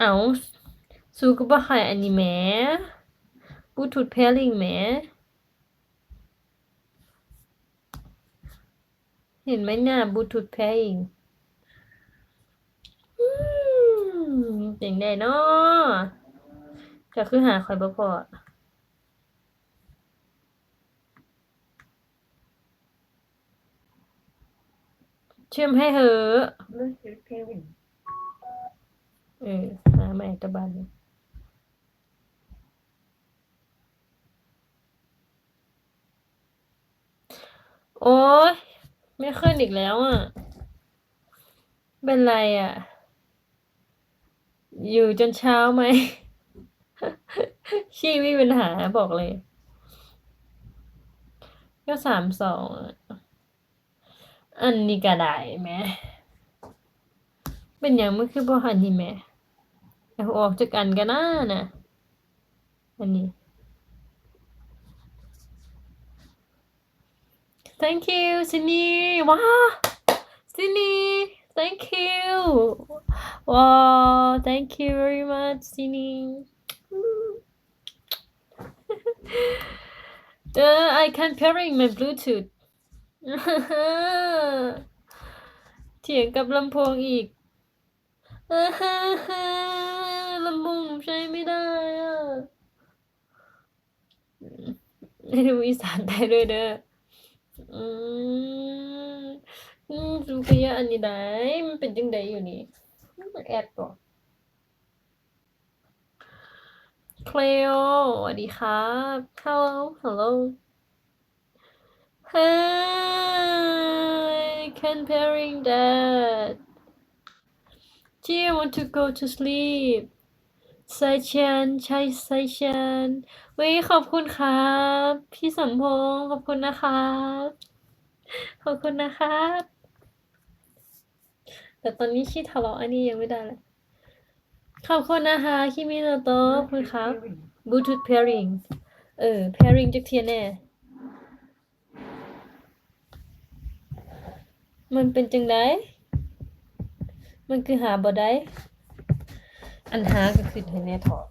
เอาสู้ก็บ่ให้อันนี้แหมบลูทูธ pairing แหมเห็นไหมเนี่ยบลูทูธ pairing อืมจังได๋น้อก็คือหาข้อยบ่พอเชื่อมให้เหอะ เออหาใหม่ตะบันโอ๊ยไม่ขึ้นอีกแล้วอะ เป็นไรอะ อยู่จนเช้าไหมขี้ไม่มีปัญหาบอกเลย ก็สามสองอันนี้ก็ได้แหมเป็นหยังมันคือบ่หันนี่แหม เอาออกจากกันกันนะนะอันนี้ thank you ซินีว้าซินี thank you ว้า thank you very much ซินีเออ I can pairing my Bluetooth เถียงกับลำโพงอีก ลำโพงหนูใช้ไม่ได้อะให้ดูอีสานได้ด้วยเด้ออืมอืมสุขยะอันนี้ได้มันเป็นจังไดอยู่นี่แอดบ่เคลโอสวัสดีครับ hello hello hi can pairing that Gee, I want to go to sleep ไซเชียนใช่ไซเชียนเว้ยขอบคุณครับ พี่สมพงษ์ขอบคุณนะครับ ขอบคุณนะครับ แต่ตอนนี้ชีทะเลาะอันนี้ยังไม่ได้เลยขอบคุณนะคะคิมิโนโตะคุณครับ pairing. Bluetooth pairing เออ pairing จักเทียนแน่มันเป็นจังไดมันคือหาบ่ได้ อันหาก็คือให้แน่เถาะ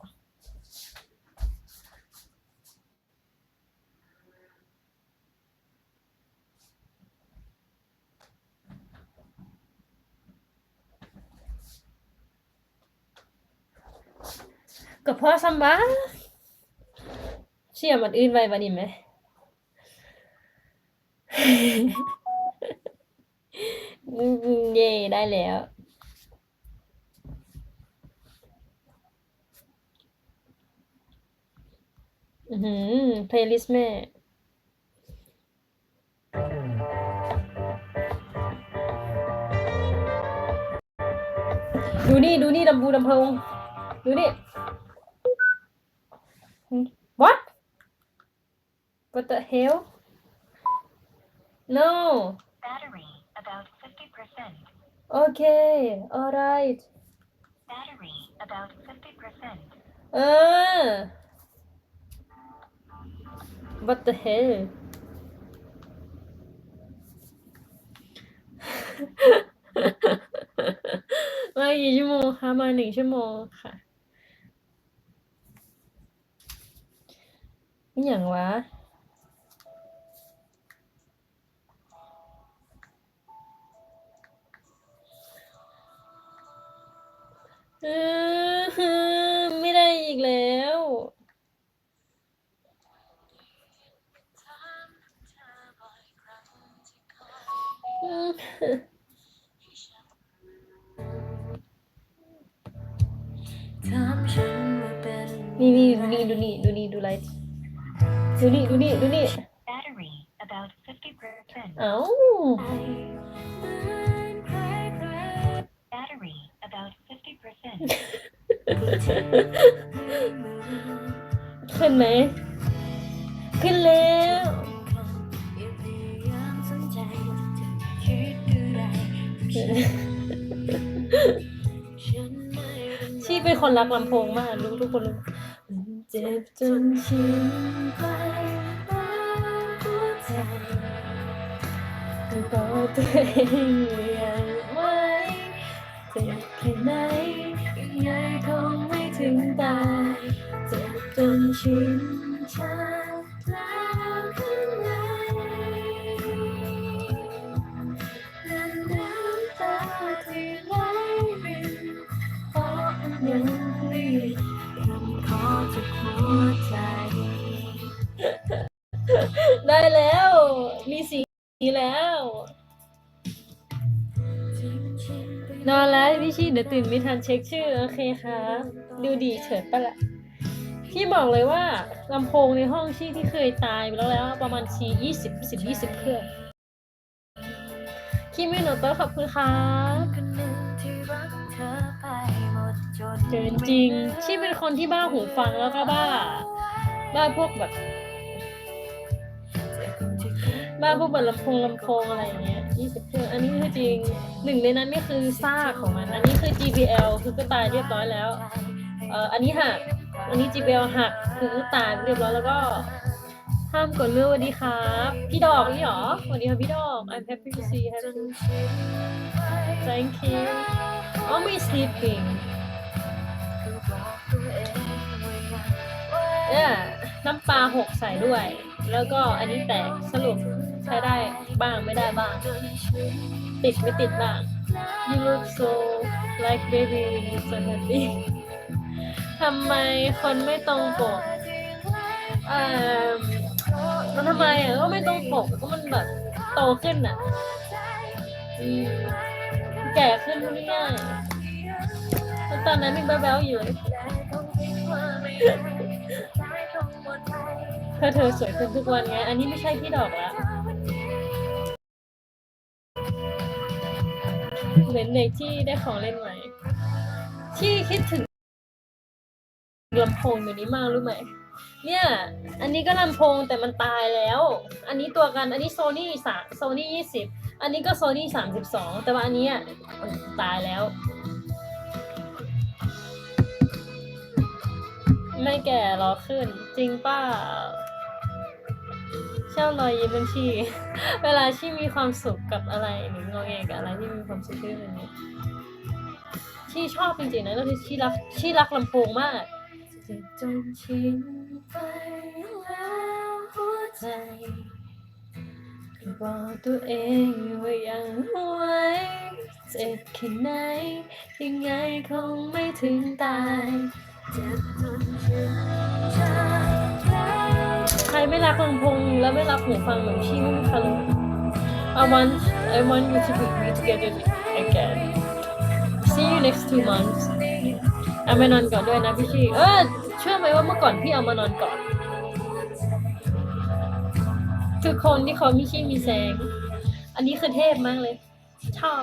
ก็พอสำบาเชื่อมันอื่นไว้บัดนี้ไหมอืมเย่ได้แล้ว อือหือ playlist แม่ ดูนี่ ดูนี่ดำบูดำพง ดูนี่ what what the hell no Battery about 50%. okay alright Battery about 50%. เออ what the hell มากี่ชั่วโมงคะมาหนึ่งชั่วโมงค่ะนี่อย่างวะเออ ดูนี่ดูนี่ดูนี่ Battery about 50%. เอ้า Battery about 50%. ขึ้นไหม ขึ้นแล้วชีเป็นคนรักลำโพงมาก รู้ทุกคนรู้ เจ็บจนชิ playing. เดี๋ยวตื่นไม่ทันเช็คชื่อ โอเคครับดูดีเฉิดปะละพี่บอกเลยว่าลำโพงในห้องชี่ที่เคยตายไปแล้วแล้วประมาณชียี่สิบสิบยี่สิบเครื่องคิมิโนโตะขอบคุณครับเกินจริงชี่เป็นคนที่บ้าหูฟังแล้วก็บ้า บ้าพวกแบบบ้าพวกแบบลำโพงลำโพงอะไรอย่างเงี้ย ยี่สิบเครื่อง อันนี้คือจริงหนึ่งในนั้นนี่คือซากของมัน อันนี้คือ GPL คือก็ตายเรียบร้อยแล้ว เอ่อ อันนี้หัก อันนี้ GPL หักคือก็ตายเรียบร้อยแล้วก็ห้ามกดเลือกสวัสดีครับ พี่ดอกนี่หรอสวัสดีครับพี่ดอก I'm happy to see you happy thank you oh me sleeping เนี่ยน้ำปลาหกใส่ด้วย แล้วก็อันนี้แตกสรุป ใช้ได้บ้างไม่ได้บ้าง ติดไม่ติดบ้าง You look so like baby when you so happy ทำไมคนไม่ตรงปกเอ่อมันทำไมอะก็ไม่ตรงปกก็มันแบบโตขึ้นอะอืมแก่ขึ้นง่ายแล้วตอนนั้นยังแบ๊วๆอยู่เลยเธอเธอสวยขึ้นทุกวันไง อันนี้ไม่ใช่พี่ดอกละ เหมือนเด็กที่ได้ของเล่นใหม่ที่คิดถึงลำโพงอยู่นี้มากรู้ไหม เนี่ย อันนี้ก็ลำโพงแต่มันตายแล้ว อันนี้ตัวกัน อันนี้โซนี่สามโซนี่ยี่สิบ อันนี้ก็โซนี่สามสิบสอง แต่ว่าอันนี้อะตายแล้ว ไม่แก่รอขึ้น จริงป้า ชอบรอยยิ้มเป็นชีเวลาชีมีความสุขกับอะไรหรืองอแงกับอะไรที่มีความสุขที่แบบนี้ชีชอบจริงๆนะแล้วคือชีรักชีรักลำโพงมากจ็บจนชินไปแล้วหัวใจบอกตัวเองว่ายังไหวเจ็บแค่ไหนยังไงคงไม่ถึงตายใคร ไม่รักลำโพงแล้วไม่รักหูฟังเหมือนพี่ไม่มีครรู้ I want I want you to put me together again see you next two months เอามานอนก่อนด้วยนะพี่ชีเออเชื่อไหมว่าเมื่อก่อนพี่เอามานอนก่อน คือคนที่เขามีชีมีแสง อันนี้คือเทพมากเลย ชอบ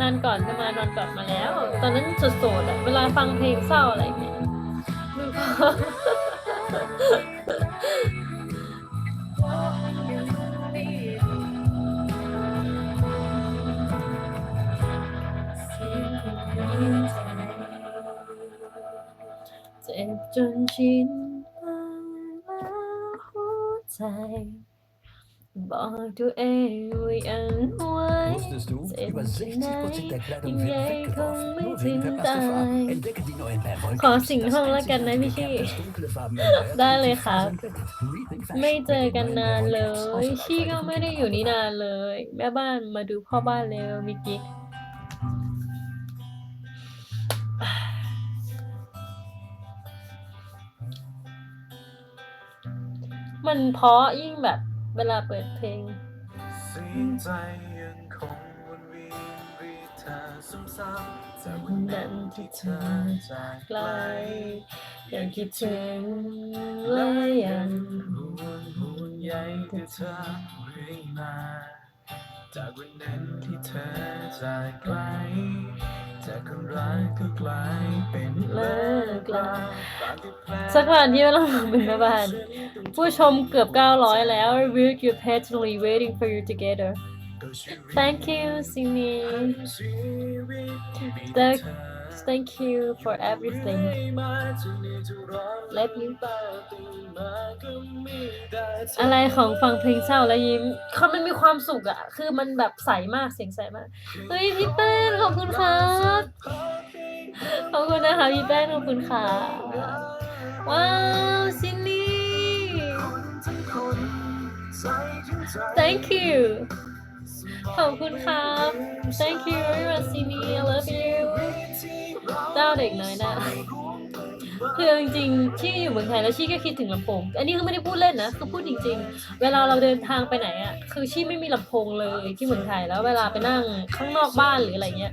นานก่อนก็มานอนก่อนมาแล้ว ตอนนั้นโสดๆอะเวลาฟังเพลงเศร้าอะไรอย่างเงี้ยไม่พอเจ็บจนชินหัวใจ บอกตัวเองว่ายังไหว Wusstest du, Sehr über gut. 60% der Kleidung Nein, wird Yay, weggeworfen. komm Nur mit wegen in verpasster Farben. dein- Entdecke die neuen Perwoll ขอสิ่งห้องแล้วกันนะพี่ชี่ dunkle Farben erneuert ได้ und เลย die ครับ Farben entdeckt. Rethink Fashion ไม่เจอ mit den กัน neuen นานเล Perwoll Caps ย außer ชี่ก็ไม่ได้อยู่นี่นานเลย แม่บ้านมาดูพ่อบ้านเร็วมีกิ๊กมันเพราะยิ่งแบบ เวลาเปิดเพลงจยังคงวนเวียนเรียกเธอซ้ำวันนั้นที่เธอจากไกลลยังคิดถึงและยังห่วงห่วงใยแต่เธอเรื่อยมา จากวันนั้นที่เธอจากไกล จากคนรักก็กลายเป็นเลิกลาตามที่แพลน สักวันที่เราเป็นแม่บ้าน ผู้ชมเกือบ 900 แล้ว Will you patiently waiting for you together ก็ชีวิต Thank you ซินี ชีวิตมี แต่ เธอ thank you for everything love you อะไรของฟังเพลงเศร้าแล้วยิ้มเขามันมีความสุขอะคือมันแบบใสมากเสียงใสมากเฮ้ยพี่แป้นขอบคุณครับขอบคุณนะคะพี่แป้นขอบคุณค่ะว้าวซินนี่ thank you ขอบคุณครับ thank you very much ซินนี่ I love you เจ้าเด็กน้อยนะ คือจริงๆที่อยู่เมืองไทยแล้วชี่ก็คิดถึงลำโพง อันนี้คือไม่ได้พูดเล่นนะคือพูดจริง ๆ เวลาเราเดินทางไปไหนอะคือชี่ไม่มีลำโพงเลยที่เมืองไทยแล้วเวลาไปนั่งข้างนอกบ้านหรืออะไรเงี้ย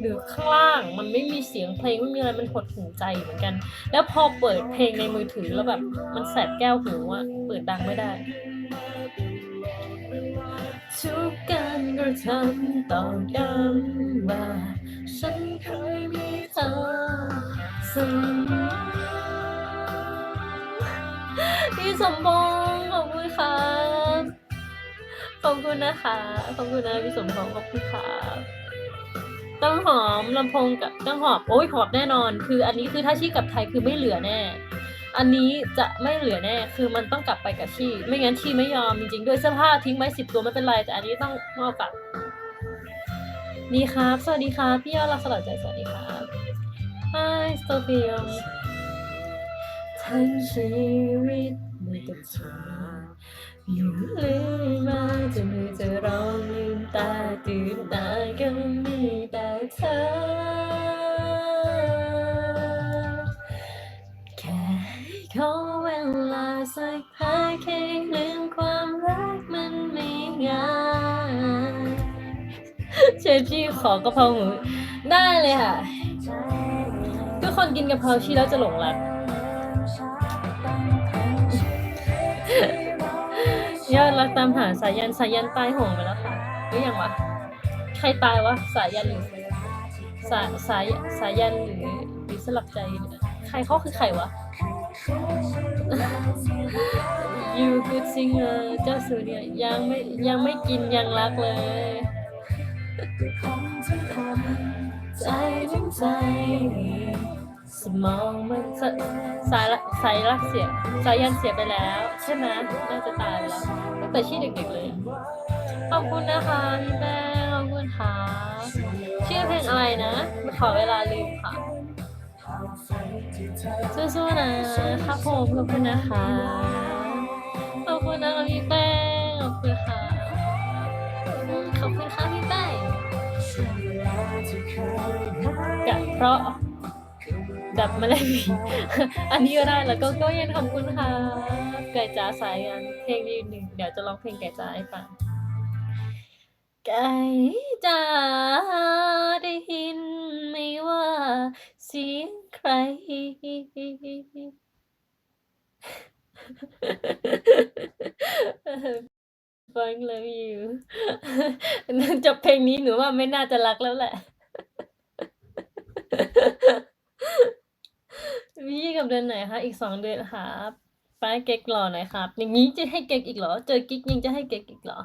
หรือข้างล่างมันไม่มีเสียงเพลงไม่มีอะไรมันหดหูใจเหมือนกัน แล้วพอเปิดเพลงในมือถือแล้วแบบมันแสบแก้วหูอะเปิดดังไม่ได้ทุกการกระทำตอย้ำว่าฉันเคยมีเธอ มอพี่สมพงษ์ขอบคุณครับขอบคุณนะคะ ขอบคุณนะพี่สมพงษ์ขอบคุณครับต้องหอมลำโพงกับต้องหอบโอ้ยหอบแน่นอน คืออันนี้คือถ้าชี่กลับไทยคือไม่เหลือแน่ อันนี้จะไม่เหลือแน่ คือมันต้องกลับไปกับชี่ไม่งั้นชี่ไม่ยอมจริงๆด้วยเสื้อผ้าทิ้งไว้สิบตัวไม่เป็นไรแต่อันนี้ต้องมอบกลับดีครับ สวัสดีครับพี่ยอดรักสลัดใจสวัสดีครับ Hi สเฟียมทั้งชีวิตมีแต่เธออยู่ลืมมาจะมือจะร้องลืมตาตื่นตาก็มีแต่เธอ แค่ขอเวลาสักพักแค่ลืมความรักมันไม่ง่ายเชฟชี่ขอกะเพราหมูได้เลยค่ะ คนกินกะเพราชีแล้วจะหลงรักยอดรักตามหาสายันสายันตายหงไปแล้วค่ะหรือยังวะใครตายวะสายันหรือสาสายสายันหรือหรือสลับใจ ใครเขาคือใครวะ You good singer เจ้าสูเนี่ยยังไม่ยังไม่กินยังรักเลยใจทั้งใจ สมองมันสสายละสายรักเสียสายยันเสียไปแล้ว ใช่ไหมน่าจะตายไปแล้วตั้งแต่ชื่อเด็กๆเลย ขอบคุณนะคะพี่แม่ขอบคุณค่ะชื่อเพลงอะไรนะ ขอเวลาลืมค่ะสู้ๆนะครับผมขอบคุณนะคะขอบคุณนะคะพี่แป้งขอบคุณค่ะขอบคุณค่ะพี่แป้งกะเพราะ ดับมาเลยอันนี้ก็ได้แล้วก็ก็ยังขอบคุณค่ะไก่จ๋าสายยันเพลงนี้หนึ่งเดี๋ยวจะร้องเพลงไก่จ๋าให้ฟังไก่จ๋าได้ยินไหมว่าเสียงใคร ฟัง love you จบเพลงนี้หนูว่าไม่น่าจะรักแล้วแหละ พี่กับเดือนไหนคะอีกสองเดือนครับป้าเก๊กหล่อหน่อยครับ อย่างนี้จะให้เก๊กอีกเหรอ เจอกิ๊กยังจะให้เก๊กอีกเหรอ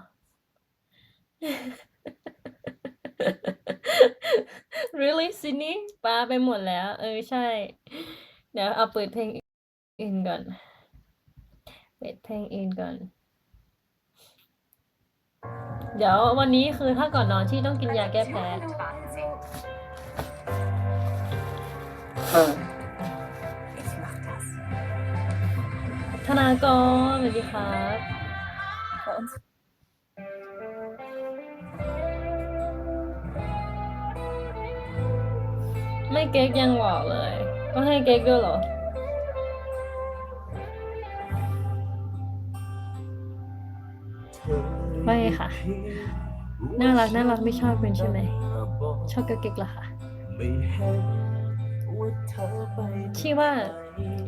really ซินี่ป้าไปหมดแล้ว เออใช่ เดี๋ยวเอาเปิดเพลงอื่นก่อนเปิดเพลงอื่นก่อน เดี๋ยววันนี้คือถ้าก่อนนอนที่ต้องกินยาแก้แพ้ ธนากรสวัสดีครับไม่เก๊กยังบอกเลย ก็ให้เก๊กด้วยเหรอไม่ค่ะ น่ารักน่ารักไม่ชอบเป็นใช่ไหม ชอบเก๊กๆเหรอคะ ชี่ว่า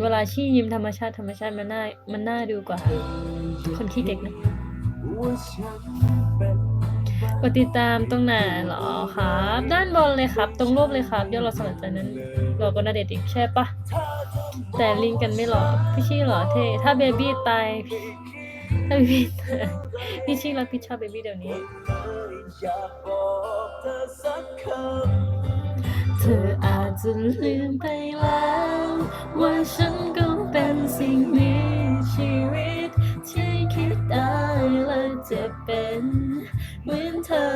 เวลาชี่ยิ้มธรรมชาติธรรมชาติมันน่ามันน่าดูกว่า คนขี้เก๊กนะกดติดตามตรงไหนเหรอครับ ด้านบนเลยครับ ตรงรูปเลยครับยอดเราสนใจนั้นเราก็น่าเด็ดอีกใช่ปะแต่ลิงก์กันไม่หรอพี่ชี่หรอเท่ถ้าเบบี้ตายถ้าเบบี้ตายพี่ชี่รับผิดชอบเบบี้เดี๋ยวนี้ เธออาจจะลืมไปแล้ว ว่าฉันก็เป็นสิ่งมีชีวิต ที่คิดได้และจะเป็นเหมือนเธอ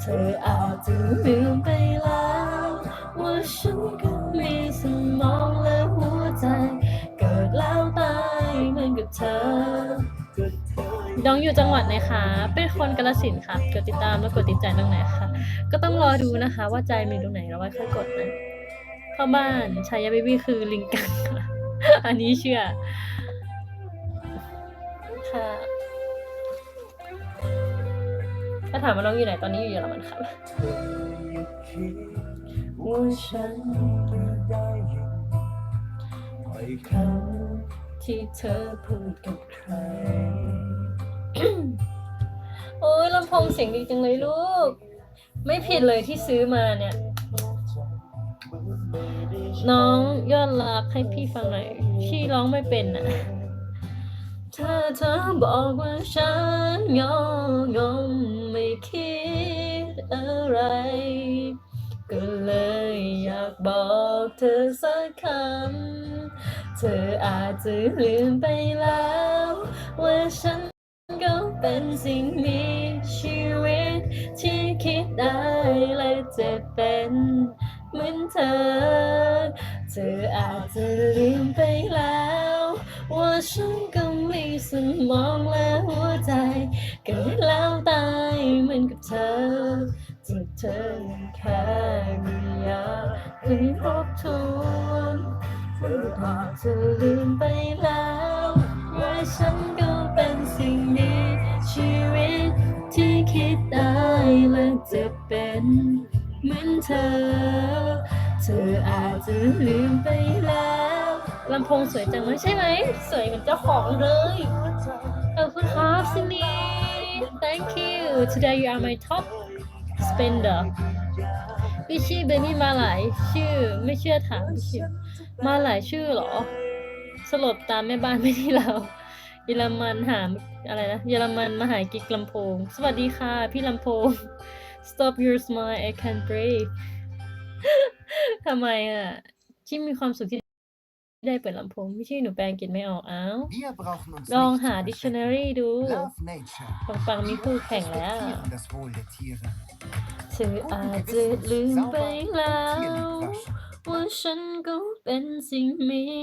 เธออาจจะลืมไปแล้ว ว่าฉันก็มีสมองและหัวใจ เกิดแล้วตายเหมือนกับเธอ น้องอยู่จังหวัดไหนคะ เป็นคนกาลสินธุ์ค่ะ กดติดตามแล้วกดติดใจตรงไหนคะก็ต้องรอดูนะคะ ว่าใจมีตรงไหนแล้วไว้ค่อยกดนะเข้าบ้านชายาเบบี้คือลิงกังค่ะ อันนี้เชื่อ ค่ะถ้าถามว่าน้องอยู่ไหนตอนนี้อยู่เยอรมันค่ะว่าฉันได้ยินบ่อยครั้งที่เธอพูดกับใคร โอ้ยลำโพงเสียงดีจังเลยลูก ไม่ผิดเลยที่ซื้อมาเนี่ย น้องยอดรักให้พี่ฟังหน่อยพี่ร้องไม่เป็นอะถ้าเธอบอกว่าฉันงองงไม่คิดอะไรก็เลยอยากบอกเธอสักคำ เธออาจจะลืมไปแล้วว่าฉัน ก็เป็นสิ่งมีชีวิต ที่คิดได้และจะเป็นเหมือนเธอ เธออาจจะลืมไปแล้ว ว่าฉันก็มีสมองและหัวใจเกิดแล้วตายเหมือนกับเธอที่เธอยังแค่ไม่อยากให้ทบทวนเธออาจจะลืมไปแล้วว่าฉันก็ คิดได้และจะเป็นเหมือนเธอ เธออาจจะลืมไปแล้วลำโพงสวยจังเลยใช่ไหม สวยเหมือนเจ้าของเลยขอบคุณครับซินี thank you today you are my top spender พี่ชื่อเบบี้มาหลายชื่อไม่เชื่อถามชื่อมาหลายชื่อหรอ สลบตามแม่บ้านไม่ที่เรา เยอรมันหาอะไรนะเยอรมันมาหากิกลำโพง สวัสดีค่ะ พี่ลำโพง stop your smile I can't breathe ทำไมอะที่มีความสุขที่ได้เปิดลำโพงไม่ใช่หนูแปลอังกฤษไม่ออกอ้าว Wir brauchen uns ลอง nicht หา zu verstecken. dictionary ดู Love nature. ปังปังๆมีคู่แข่งแล้ว Respektieren das Wohl der Tiere. เธออาจจะลืมไปแล้ว ว่าฉันก็เป็นสิ่งมี